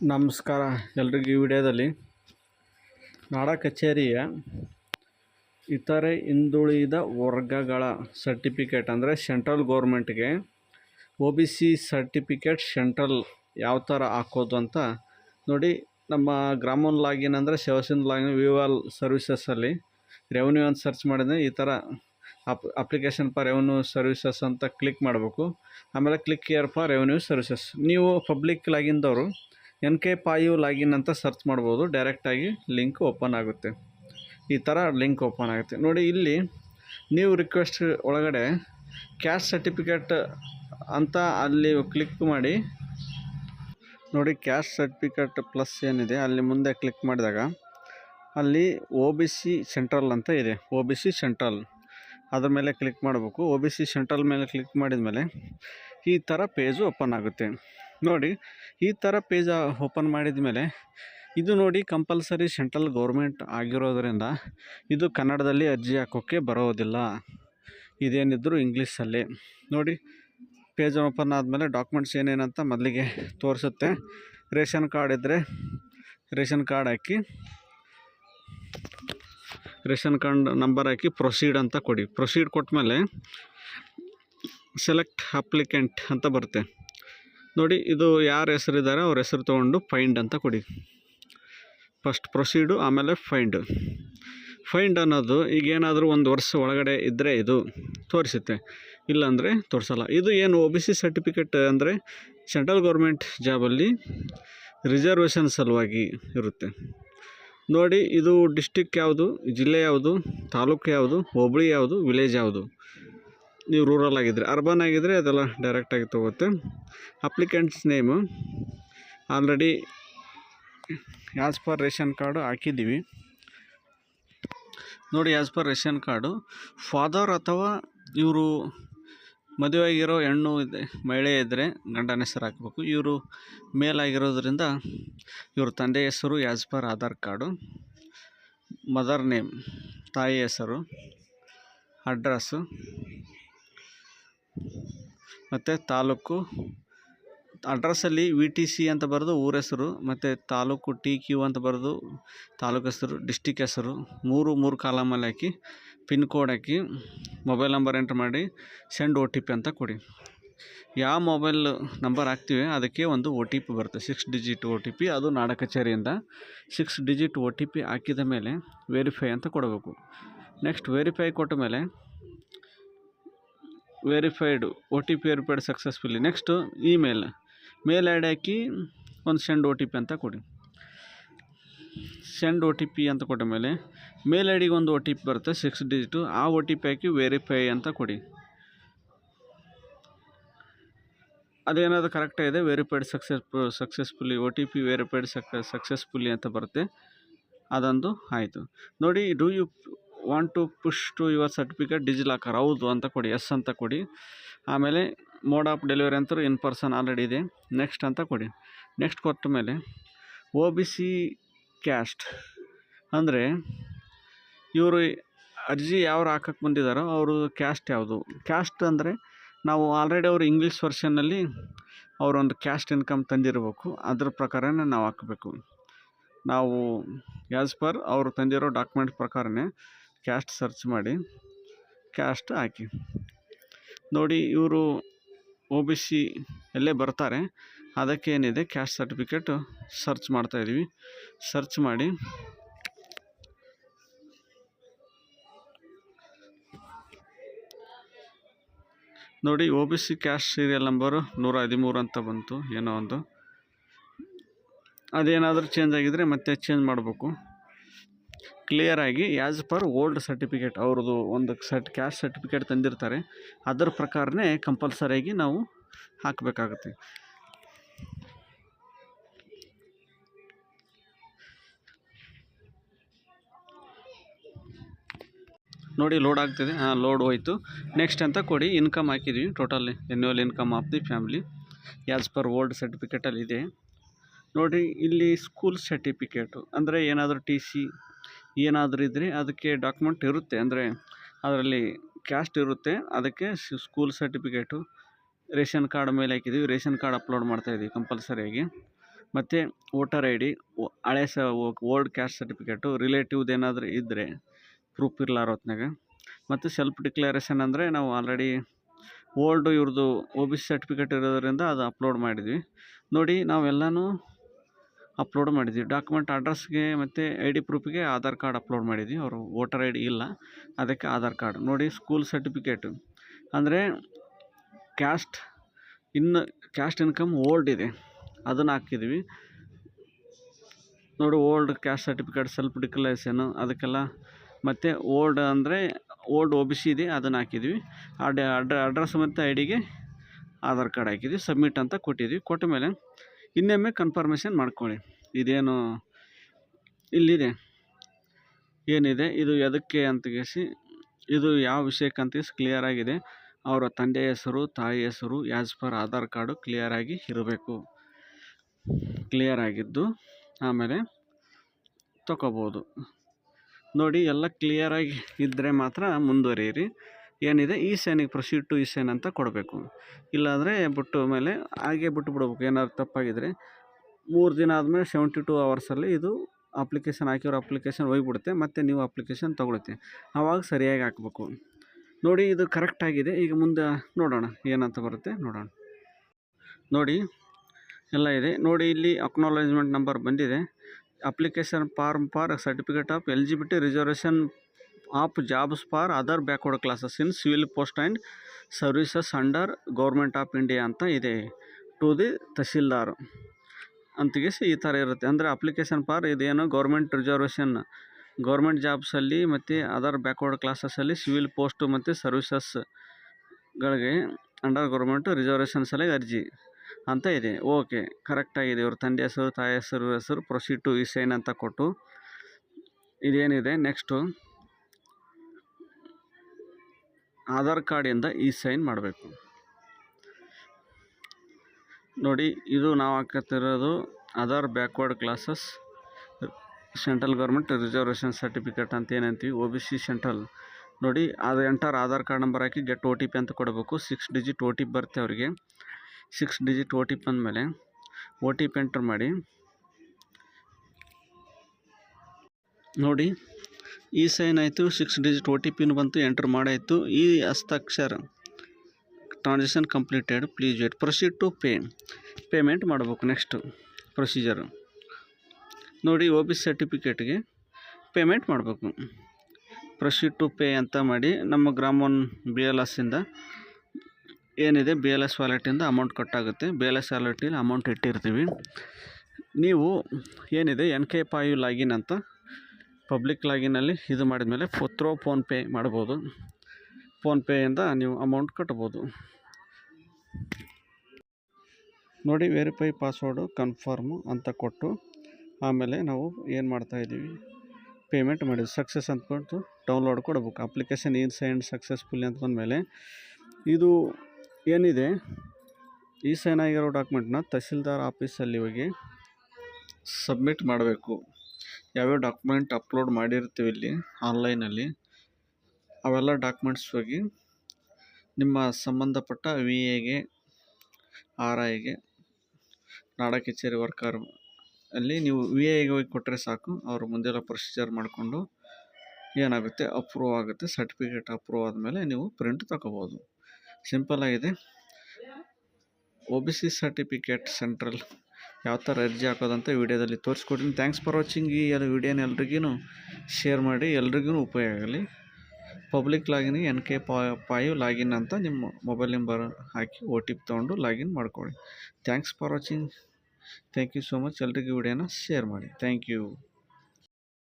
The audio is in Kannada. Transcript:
ನಮಸ್ಕಾರ ಎಲ್ರಿಗೂ ಈ ವಿಡಿಯೋದಲ್ಲಿ ನಾಡ ಕಚೇರಿಯ ಇತರೆ ಹಿಂದುಳಿದ ವರ್ಗಗಳ ಸರ್ಟಿಫಿಕೇಟ್ ಅಂದರೆ central ಗೌರ್ಮೆಂಟ್ಗೆ O B C certificate central ಯಾವ ಥರ ಹಾಕೋದು ಅಂತ ನೋಡಿ ನಮ್ಮ ಗ್ರಾಮನ್ ಲಾಗಿನ್ ಅಂದರೆ ಸೇವಸಿನ್ ಲಾಗಿನ್, ವಿವಲ್ ಸರ್ವಿಸಸ್ಸಲ್ಲಿ ರೆವೆನ್ಯೂ ಅಂತ ಸರ್ಚ್ ಮಾಡಿದ್ರೆ ಈ ಥರ up application for revenue services ಅಂತ ಕ್ಲಿಕ್ ಮಾಡಬೇಕು. ಆಮೇಲೆ click here for revenue services ನೀವು ಪಬ್ಲಿಕ್ ಲಾಗಿನ್ದವರು ಎನ್ ಕೆ ಪಾಯು ಲಾಗಿನ್ ಅಂತ ಸರ್ಚ್ ಮಾಡ್ಬೋದು. ಡೈರೆಕ್ಟಾಗಿ ಲಿಂಕ್ ಓಪನ್ ಆಗುತ್ತೆ. ಈ ಥರ ಲಿಂಕ್ ಓಪನ್ ಆಗುತ್ತೆ. ನೋಡಿ, ಇಲ್ಲಿ ನೀವು ರಿಕ್ವೆಸ್ಟ್ ಒಳಗಡೆ ಕ್ಯಾಶ್ ಸರ್ಟಿಫಿಕೇಟ್ ಅಂತ ಅಲ್ಲಿ ಕ್ಲಿಕ್ ಮಾಡಿ. ನೋಡಿ, ಕ್ಯಾಶ್ ಸರ್ಟಿಫಿಕೇಟ್ ಪ್ಲಸ್ ಏನಿದೆ, ಅಲ್ಲಿ ಮುಂದೆ ಕ್ಲಿಕ್ ಮಾಡಿದಾಗ ಅಲ್ಲಿ ಒ ಬಿ ಸಿ ಸೆಂಟ್ರಲ್ ಅಂತ ಇದೆ. O B C central. ಅದ್ರ ಮೇಲೆ ಕ್ಲಿಕ್ ಮಾಡಬೇಕು. ಒ ಬಿ ಸಿ ಸೆಂಟ್ರಲ್ ಮೇಲೆ ಕ್ಲಿಕ್ ಮಾಡಿದ ಮೇಲೆ ಈ ಥರ ಪೇಜು ಓಪನ್ ಆಗುತ್ತೆ. ನೋಡಿ, ಈ ಥರ ಪೇಜ್ ಓಪನ್ ಮಾಡಿದ ಮೇಲೆ ಇದು ನೋಡಿ ಕಂಪಲ್ಸರಿ ಸೆಂಟ್ರಲ್ ಗೌರ್ಮೆಂಟ್ ಆಗಿರೋದರಿಂದ ಇದು ಕನ್ನಡದಲ್ಲಿ ಅರ್ಜಿ ಹಾಕೋಕ್ಕೆ ಬರೋದಿಲ್ಲ. ಇದೇನಿದ್ರು ಇಂಗ್ಲೀಷಲ್ಲಿ ನೋಡಿ ಪೇಜ್ ಓಪನ್ ಆದಮೇಲೆ ಡಾಕ್ಯುಮೆಂಟ್ಸ್ ಏನೇನಂತ ಮೊದಲಿಗೆ ತೋರಿಸುತ್ತೆ. ರೇಷನ್ ಕಾರ್ಡ್ ಇದ್ದರೆ ರೇಷನ್ ಕಾರ್ಡ್ ಹಾಕಿ, ರೇಷನ್ ಕಾರ್ಡ್ ನಂಬರ್ ಹಾಕಿ ಪ್ರೊಸೀಡ್ ಅಂತ ಕೊಡಿ. ಪ್ರೊಸೀಡ್ ಕೊಟ್ಮೇಲೆ ಸೆಲೆಕ್ಟ್ ಅಪ್ಲಿಕೆಂಟ್ ಅಂತ ಬರುತ್ತೆ. ನೋಡಿ, ಇದು ಯಾರ ಹೆಸರಿದ್ದಾರೆ, ಅವ್ರ ಹೆಸರು ತೊಗೊಂಡು ಫೈಂಡ್ ಅಂತ ಕೊಡಿ. ಫಸ್ಟ್ ಪ್ರೊಸೀಡು ಆಮೇಲೆ ಫೈಂಡ್ ಫೈಂಡ್ ಅನ್ನೋದು ಈಗ ಏನಾದರೂ ಒಂದು ವರ್ಷ ಒಳಗಡೆ ಇದ್ದರೆ ಇದು ತೋರಿಸುತ್ತೆ. ಇಲ್ಲಾಂದರೆ ತೋರಿಸಲ್ಲ. ಇದು ಏನು ಒ ಬಿ ಸಿ ಸರ್ಟಿಫಿಕೇಟ್ ಅಂದರೆ ಸೆಂಟ್ರಲ್ ಗೌರ್ಮೆಂಟ್ ಜಾಬಲ್ಲಿ ರಿಸರ್ವೇಷನ್ ಸಲುವಾಗಿ ಇರುತ್ತೆ. ನೋಡಿ, ಇದು ಡಿಸ್ಟಿಕ್ ಯಾವುದು? ಜಿಲ್ಲೆ ಯಾವುದು? ತಾಲೂಕು ಯಾವುದು? ಹೋಬಳಿ ಯಾವುದು? ವಿಲೇಜ್ ಯಾವುದು? ನೀವು ರೂರಲ್ ಆಗಿದ್ದರೆ ಅರ್ಬನ್ ಆಗಿದ್ದರೆ ಅದೆಲ್ಲ ಡೈರೆಕ್ಟಾಗಿ ತೊಗುತ್ತೆ. Applicants name already as per ration card ಹಾಕಿದ್ದೀವಿ. ನೋಡಿ as per ration card father ಅಥವಾ ಇವರು ಮದುವೆ ಆಗಿರೋ ಹೆಣ್ಣು ಇದೆ, ಮಹಿಳೆ ಇದ್ದರೆ ಗಂಡನ ಹೆಸರು ಹಾಕಬೇಕು. ಇವರು ಮೇಲಾಗಿರೋದ್ರಿಂದ ಇವ್ರ ತಂದೆ ಹೆಸರು as per Aadhaar card mother name ತಾಯಿ ಹೆಸರು ಅಡ್ರೆಸ್ಸು ಮತ್ತು ತಾಲೂಕು ಅಡ್ರಸ್ಸಲ್ಲಿ ವಿ ಟಿ ಸಿ ಅಂತ ಬರೆದು ಊರ ಹೆಸರು, ಮತ್ತು ತಾಲೂಕು ಟಿ ಕ್ಯೂ ಅಂತ ಬರೆದು ತಾಲೂಕು ಹೆಸರು, ಡಿಸ್ಟಿಕ್ ಹೆಸರು, ಮೂರು ಮೂರು ಕಾಲಮಲ್ಲಿ ಹಾಕಿ, ಪಿನ್ ಕೋಡ್ ಹಾಕಿ, ಮೊಬೈಲ್ ನಂಬರ್ ಎಂಟ್ರ್ ಮಾಡಿ, ಸೆಂಡ್ ಒ ಟಿ ಪಿ ಅಂತ ಕೊಡಿ. ಯಾವ ಮೊಬೈಲ್ ನಂಬರ್ ಹಾಕ್ತೀವಿ, ಅದಕ್ಕೆ ಒಂದು ಒ ಟಿ ಪಿ ಬರುತ್ತೆ, six digit O T P, ಅದು ನಾಡ ಕಚೇರಿಯಿಂದ six digit O T P ಹಾಕಿದ ಮೇಲೆ ವೆರಿಫೈ ಅಂತ ಕೊಡಬೇಕು. ನೆಕ್ಸ್ಟ್ ವೆರಿಫೈ ಕೊಟ್ಟ ಮೇಲೆ verified O T P verified successfully next email. Mail add ಹಾಕಿ ಒಂದು ಸೆಂಡ್ ಒ ಟಿ ಪಿ ಅಂತ ಕೊಡಿ. ಸೆಂಡ್ ಒ ಟಿ ಪಿ ಅಂತ ಕೊಟ್ಟ ಮೇಲೆ ಮೇಲ್ ಐ ಡಿಗೆ ಒಂದು ಒ ಟಿ ಪಿ ಬರುತ್ತೆ, ಸಿಕ್ಸ್ ಡಿಜಿಟು. ಆ ಒ ಟಿ ಪಿ ಹಾಕಿ ವೆರಿಫೈ ಅಂತ ಕೊಡಿ. ಅದೇನಾದರೂ ಕರೆಕ್ಟಾಗಿದೆ verified success successfully O T P verified ಸಕ್ ಸಕ್ಸಸ್ಫುಲಿ ಅಂತ ಬರುತ್ತೆ. ಅದೊಂದು ಆಯಿತು. ನೋಡಿ, do you want to push to your certificate DigiLocker ಹೌದು ಅಂತ ಕೊಡಿ ಎಸ್ ಅಂತ ಕೊಡಿ. ಆಮೇಲೆ ಮೋಡ್ ಆಫ್ ಡೆಲಿವರಿ ಅಂತೂ ಇನ್ ಪರ್ಸನ್ ಆಲ್ರೆಡಿ ಇದೆ. ನೆಕ್ಸ್ಟ್ ಅಂತ ಕೊಡಿ. ನೆಕ್ಸ್ಟ್ ಕೊಟ್ಟ ಮೇಲೆ ಒ ಬಿ ಸಿ ಕ್ಯಾಸ್ಟ್ ಅಂದರೆ ಇವರು ಅರ್ಜಿ ಯಾರು ಹಾಕಕ್ಕೆ ಬಂದಿದ್ದಾರೋ ಅವರು ಕ್ಯಾಸ್ಟ್ ಯಾವುದು? ಕ್ಯಾಸ್ಟ್ ಅಂದರೆ ನಾವು ಆಲ್ರೆಡಿ ಅವರು ಇಂಗ್ಲೀಷ್ ವರ್ಷನ್ನಲ್ಲಿ ಅವರೊಂದು ಕ್ಯಾಸ್ಟ್ ಇನ್ಕಮ್ ತಂದಿರಬೇಕು. ಅದ್ರ ಪ್ರಕಾರನೇ ನಾವು ಹಾಕಬೇಕು. ನಾವು ಆ್ಯಸ್ ಪರ್ ಅವರು ತಂದಿರೋ ಡಾಕ್ಯುಮೆಂಟ್ ಪ್ರಕಾರನೇ ಕ್ಯಾಸ್ಟ್ ಸರ್ಚ್ ಮಾಡಿ ಕ್ಯಾಸ್ಟ್ ಹಾಕಿ. ನೋಡಿ, ಇವರು ಒ ಬಿ ಸಿ ಎಲ್ಲೇ ಬರ್ತಾರೆ. ಅದಕ್ಕೇನಿದೆ ಕ್ಯಾಸ್ಟ್ ಸರ್ಟಿಫಿಕೇಟು ಸರ್ಚ್ ಮಾಡ್ತಾಯಿದ್ದೀವಿ ಸರ್ಚ್ ಮಾಡಿ. ನೋಡಿ O B C caste serial number ನೂರ ಹದಿಮೂರು ಅಂತ ಬಂತು, ಏನೋ ಒಂದು. ಅದೇನಾದರೂ ಚೇಂಜ್ ಆಗಿದ್ದರೆ ಮತ್ತೆ ಚೇಂಜ್ ಮಾಡಬೇಕು. ಕ್ಲಿಯರಾಗಿ ಆ್ಯಸ್ ಪರ್ ಓಲ್ಡ್ ಸರ್ಟಿಫಿಕೇಟ್ ಅವ್ರದ್ದು ಒಂದು ಸರ್ಟ್ ಕ್ಯಾಸ್ಟ್ ಸರ್ಟಿಫಿಕೇಟ್ ತಂದಿರ್ತಾರೆ. ಅದರ ಪ್ರಕಾರನೇ ಕಂಪಲ್ಸರಿಯಾಗಿ ನಾವು ಹಾಕಬೇಕಾಗುತ್ತೆ. ನೋಡಿ ಲೋಡ್ ಆಗ್ತಿದೆ. ಹಾಂ ಲೋಡ್ ಹೋಯಿತು. ನೆಕ್ಸ್ಟ್ ಅಂತ ಕೊಡಿ. ಇನ್ಕಮ್ ಹಾಕಿದ್ವಿ. Total annual income of the family as per old ಸರ್ಟಿಫಿಕೇಟಲ್ಲಿ ಇದೆ. ನೋಡಿ, ಇಲ್ಲಿ ಸ್ಕೂಲ್ ಸರ್ಟಿಫಿಕೇಟು ಅಂದರೆ ಏನಾದರೂ ಟಿ ಸಿ ಏನಾದರೂ ಇದ್ದರೆ ಅದಕ್ಕೆ ಡಾಕ್ಯುಮೆಂಟ್ ಇರುತ್ತೆ. ಅಂದರೆ ಅದರಲ್ಲಿ ಕ್ಯಾಸ್ಟ್ ಇರುತ್ತೆ. ಅದಕ್ಕೆ ಸ್ಕೂಲ್ ಸರ್ಟಿಫಿಕೇಟು ರೇಷನ್ ಕಾರ್ಡ್ ಮೇಲೆ ಹಾಕಿದ್ದೀವಿ ರೇಷನ್ ಕಾರ್ಡ್ ಅಪ್ಲೋಡ್ ಮಾಡ್ತಾಯಿದ್ದೀವಿ ಕಂಪಲ್ಸರಿಯಾಗಿ ಮತ್ತು ವೋಟರ್ ಐ ಡಿ ಹಳೆ ಸ ಓಲ್ಡ್ ಕ್ಯಾಸ್ಟ್ ಸರ್ಟಿಫಿಕೇಟು ರಿಲೇಟಿವ್ದು ಏನಾದರೂ ಇದ್ದರೆ ಪ್ರೂಫ್ ಇರಲಾರ ಹೊತ್ನಾಗ ಮತ್ತು ಸೆಲ್ಫ್ ಡಿಕ್ಲರೇಷನ್ ಅಂದರೆ ನಾವು ಆಲ್ರೆಡಿ ಓಲ್ಡು ಇವ್ರದ್ದು ಒ ಬಿ ಸಿ ಸರ್ಟಿಫಿಕೇಟ್ ಇರೋದರಿಂದ ಅದು ಅಪ್ಲೋಡ್ ಮಾಡಿದ್ವಿ. ನೋಡಿ ನಾವೆಲ್ಲನೂ ಅಪ್ಲೋಡ್ ಮಾಡಿದ್ವಿ. ಡಾಕ್ಯುಮೆಂಟ್ ಅಡ್ರೆಸ್ಗೆ ಮತ್ತು ಐ ಡಿ ಪ್ರೂಫಿಗೆ ಆಧಾರ್ ಕಾರ್ಡ್ ಅಪ್ಲೋಡ್ ಮಾಡಿದ್ವಿ. ಅವರು ವೋಟರ್ ಐ ಡಿ ಇಲ್ಲ. ಅದಕ್ಕೆ ಆಧಾರ್ ಕಾರ್ಡ್. ನೋಡಿ ಸ್ಕೂಲ್ ಸರ್ಟಿಫಿಕೇಟು. ಅಂದರೆ ಕ್ಯಾಸ್ಟ್ ಇನ್ನು ಕ್ಯಾಸ್ಟ್ ಇನ್ಕಮ್ ಓಲ್ಡ್ ಇದೆ. ಅದನ್ನು ಹಾಕಿದ್ವಿ. ನೋಡಿ old caste certificate, self declaration ಅದಕ್ಕೆಲ್ಲ ಮತ್ತು ಓಲ್ಡ್ ಅಂದರೆ ಓಲ್ಡ್ ಒ ಬಿ ಸಿ ಇದೆ, ಅದನ್ನು ಹಾಕಿದ್ವಿ. ಅಡ್ ಅಡ್ರೆಸ್ ಮತ್ತು ಐ ಡಿಗೆ ಆಧಾರ್ ಕಾರ್ಡ್ ಹಾಕಿದ್ವಿ. ಸಬ್ಮಿಟ್ ಅಂತ ಕೊಟ್ಟಿದ್ವಿ. ಕೊಟ್ಟ ಮೇಲೆ ಇನ್ನೊಮ್ಮೆ ಕನ್ಫರ್ಮೇಷನ್ ಮಾಡ್ಕೊಳ್ಳಿ. ಇದೇನು ಇಲ್ಲಿದೆ. ಏನಿದೆ? ಇದು ಎದಕ್ಕೆ ಅಂತಗಿಸಿ ಇದು ಯಾವ ವಿಷಯಕ್ಕೆ ಅಂತ ಕ್ಲಿಯರ್ ಆಗಿದೆ. ಅವರ ತಂದೆ ಹೆಸರು, ತಾಯಿ ಹೆಸರು ಆ್ಯಸ್ ಪರ್ ಆಧಾರ್ ಕಾರ್ಡು ಕ್ಲಿಯರಾಗಿ ಇರಬೇಕು. ಕ್ಲಿಯರ್ ಆಗಿದ್ದು ಆಮೇಲೆ ತಗೋಬೋದು. ನೋಡಿ, ಎಲ್ಲ ಕ್ಲಿಯರಾಗಿ ಇದ್ದರೆ ಮಾತ್ರ ಮುಂದುವರಿಯಿರಿ. ಏನಿದೆ ಈ ಸೈನಿಗೆ ಪ್ರೊಸೀಡ್ ಟು ಈ ಸೈನ್ ಅಂತ ಕೊಡಬೇಕು. ಇಲ್ಲಾಂದರೆ ಬಿಟ್ಟು ಮೇಲೆ ಹಾಗೆ ಬಿಟ್ಟು ಬಿಡ್ಬೇಕು. ಏನಾದ್ರು ತಪ್ಪಾಗಿದ್ರೆ ಮೂರು ದಿನ ಆದಮೇಲೆ ಸೆವೆಂಟಿ ಟು ಅವರ್ಸಲ್ಲಿ ಇದು ಅಪ್ಲಿಕೇಶನ್ ಹಾಕಿರೋ ಅಪ್ಲಿಕೇಶನ್ ಹೋಗ್ಬಿಡುತ್ತೆ. ಮತ್ತು ನೀವು ಅಪ್ಲಿಕೇಶನ್ ತೊಗೊಳುತ್ತೆ. ಆವಾಗ ಸರಿಯಾಗಿ ಹಾಕ್ಬೇಕು. ನೋಡಿ ಇದು ಕರೆಕ್ಟಾಗಿದೆ ಈಗ ಮುಂದೆ ನೋಡೋಣ ಏನಂತ ಬರುತ್ತೆ ನೋಡೋಣ. ನೋಡಿ ಎಲ್ಲ ಇದೆ. ನೋಡಿ ಇಲ್ಲಿ ಅಕ್ನಾಲೇಜ್ಮೆಂಟ್ ನಂಬರ್ ಬಂದಿದೆ. Application form for certificate of eligibility reservation of jobs for other backward classes in civil post and services under government of India ಅಂತ ಇದೆ. To the tahsildar. ಅಂತಿಗೆಸಿ ಈ ಥರ ಇರುತ್ತೆ. ಅಂದರೆ ಅಪ್ಲಿಕೇಶನ್ ಫಾರ್ ಇದೇನು ಗೌರ್ಮೆಂಟ್ ರಿಸರ್ವೇಷನ್. ಗೌರ್ಮೆಂಟ್ ಜಾಬ್ಸಲ್ಲಿ ಮತ್ತು ಅದರ್ ಬ್ಯಾಕ್ವರ್ಡ್ ಕ್ಲಾಸಸಲ್ಲಿ ಸಿವಿಲ್ ಪೋಸ್ಟು ಮತ್ತು ಸರ್ವಿಸಸ್ಗಳಿಗೆ ಅಂಡರ್ ಗೌರ್ಮೆಂಟ್ ರಿಸರ್ವೇಷನ್ಸಲ್ಲಿ ಅರ್ಜಿ ಅಂತ ಇದೆ. ಓಕೆ ಕರೆಕ್ಟಾಗಿದೆ ಇವ್ರ ತಂದೆ ಹೆಸರು, ತಾಯಿ ಹೆಸರು ಹೆಸರು, ಪ್ರೊಸೀಡ್ ಟು ಈ ಸೈನ್ ಅಂತ ಕೊಟ್ಟು ಇದೇನಿದೆ. ನೆಕ್ಸ್ಟು ಆಧಾರ್ ಕಾರ್ಡಿಂದ ಈ ಸೈನ್ ಮಾಡಬೇಕು. ನೋಡಿ, ಇದು ನಾವು ಹಾಕತ್ತಿರೋದು Aadhaar backward classes, central government reservation certificate ಅಂತ ಏನಂತೀವಿ, ಒ ಬಿ ಸಿ ಸೆಂಟ್ರಲ್. ನೋಡಿ, ಅದು ಎಂಟರ್ ಆಧಾರ್ ಕಾರ್ಡ್ ನಂಬರ್ ಹಾಕಿ ಗೆಟ್ ಒ ಟಿ ಪಿ ಅಂತ ಕೊಡಬೇಕು. Six digit O T P ಬರುತ್ತೆ ಅವರಿಗೆ. Six digit O T P ಅಂದಮೇಲೆ ಒ ಟಿ ಪಿ ಎಂಟರ್ ಮಾಡಿ. ನೋಡಿ ಈ ಸೈನ್ ಆಯಿತು ಸಿಕ್ಸ್ ಡಿಜಿಟ್ ಒ ಟಿ ಪಿನ ಬಂತು ಎಂಟ್ರ್ ಮಾಡಾಯಿತು. ಈ ಹಸ್ತಾಕ್ಷರ transaction completed please wait proceed to pay payment ಮಾಡಬೇಕು ನೆಕ್ಸ್ಟು ಪ್ರೊಸೀಜರು ನೋಡಿ ಒ ಬಿ ಸರ್ಟಿಫಿಕೇಟ್ಗೆ ಪೇಮೆಂಟ್ ಮಾಡಬೇಕು. ಪ್ರೊಸೀಡ್ ಟು ಪೇ ಅಂತ ಮಾಡಿ, ನಮ್ಮ ಗ್ರಾಮ ಒನ್ ಬಿ ಎಲ್ ಎಸ್ಸಿಂದ ಏನಿದೆ ಬಿ ಎಲ್ ಎಸ್ ವ್ಯಾಲೆಟಿಂದ ಅಮೌಂಟ್ ಕಟ್ಟಾಗುತ್ತೆ. ಬಿ ಎಲ್ ಎಸ್ ವ್ಯಾಲೆಟಲ್ಲಿ ಅಮೌಂಟ್ ಇಟ್ಟಿರ್ತೀವಿ. ನೀವು ಏನಿದೆ ಎನ್ ಕೆ ಪಾಯು ಲಾಗಿನ್ ಅಂತ ಪಬ್ಲಿಕ್ ಲಾಗಿನಲ್ಲಿ ಇದು ಮಾಡಿದ ಮೇಲೆ ಥ್ರೋ ಫೋನ್ಪೇ ಮಾಡ್ಬೋದು. ಫೋನ್ಪೇಯಿಂದ ನೀವು ಅಮೌಂಟ್ ಕಟ್ಬೋದು. ನೋಡಿ ವೆರಿಫೈ ಪಾಸ್ವರ್ಡು ಕನ್ಫರ್ಮು ಅಂತ ಕೊಟ್ಟು ಆಮೇಲೆ ನಾವು ಏನು ಮಾಡ್ತಾಯಿದ್ದೀವಿ ಪೇಮೆಂಟ್ ಮಾಡಿದ್ವಿ. ಸಕ್ಸಸ್ ಅಂದ್ಕೊಂಡು ಡೌನ್ಲೋಡ್ ಕೊಡ್ಬೇಕು. ಅಪ್ಲಿಕೇಶನ್ ಏನು ಸೈನ್ ಸಕ್ಸಸ್ಫುಲ್ಲಿ ಅಂತ ಬಂದಮೇಲೆ ಇದು ಏನಿದೆ? ಈ ಸೈನ್ ಆಗಿರೋ ಡಾಕ್ಯುಮೆಂಟ್ನ ತಹಸೀಲ್ದಾರ್ ಆಫೀಸಲ್ಲಿ ಹೋಗಿ ಸಬ್ಮಿಟ್ ಮಾಡಬೇಕು. ಯಾವ್ಯಾವ ಡಾಕ್ಯುಮೆಂಟ್ ಅಪ್ಲೋಡ್ ಮಾಡಿರ್ತೀವಿ ಇಲ್ಲಿ ಆನ್ಲೈನಲ್ಲಿ ಅವೆಲ್ಲ ಡಾಕ್ಯುಮೆಂಟ್ಸ್ ಹೋಗಿ ನಿಮ್ಮ ಸಂಬಂಧಪಟ್ಟ ವಿ ಎಗೆ ಆರ್ ಐಗೆ ನಾಡ ಕಚೇರಿ ವರ್ಕರ್ ಅಲ್ಲಿ ನೀವು ವಿ ಐಗೆ ಹೋಗಿ ಕೊಟ್ಟರೆ ಸಾಕು, ಅವರು ಮುಂದೆಲ್ಲ ಪ್ರೊಸೀಜರ್ ಮಾಡಿಕೊಂಡು ಏನಾಗುತ್ತೆ ಅಪ್ರೂವ್ ಆಗುತ್ತೆ ಸರ್ಟಿಫಿಕೇಟ್ ಅಪ್ರೂವ್ ಆದಮೇಲೆ ನೀವು ಪ್ರಿಂಟ್ ತಗೋಬೋದು. ಸಿಂಪಲ್ ಆಗಿದೆ. O B C certificate central ಯಾವ ಥರ ಅರ್ಜಿ ಹಾಕೋದಂತ ವೀಡಿಯೋದಲ್ಲಿ ತೋರಿಸ್ಕೊಡ್ತೀನಿ. ಥ್ಯಾಂಕ್ಸ್ ಫಾರ್ ವಾಚಿಂಗ್ ಈ ಎಲ್ಲ ವೀಡಿಯೋನ ಎಲ್ರಿಗೂ ಶೇರ್ ಮಾಡಿ ಎಲ್ರಿಗೂ ಉಪಯೋಗ ಆಗಲಿ. ಪಬ್ಲಿಕ್ ಲಾಗಿನ್ ಎನ್ ಕೆ ಪಾಯು ಲಾಗಿನ್ ಅಂತ ನಿಮ್ಮ ಮೊಬೈಲ್ ನಂಬರ್ ಹಾಕಿ ಒ ಟಿ ಪಿ ತೊಗೊಂಡು ಲಾಗಿನ್ ಮಾಡ್ಕೊಳ್ಳಿ. Thanks for watching thank you so much ಎಲ್ರಿಗೂ ವಿಡಿಯೋನ ಶೇರ್ ಮಾಡಿ. Thank you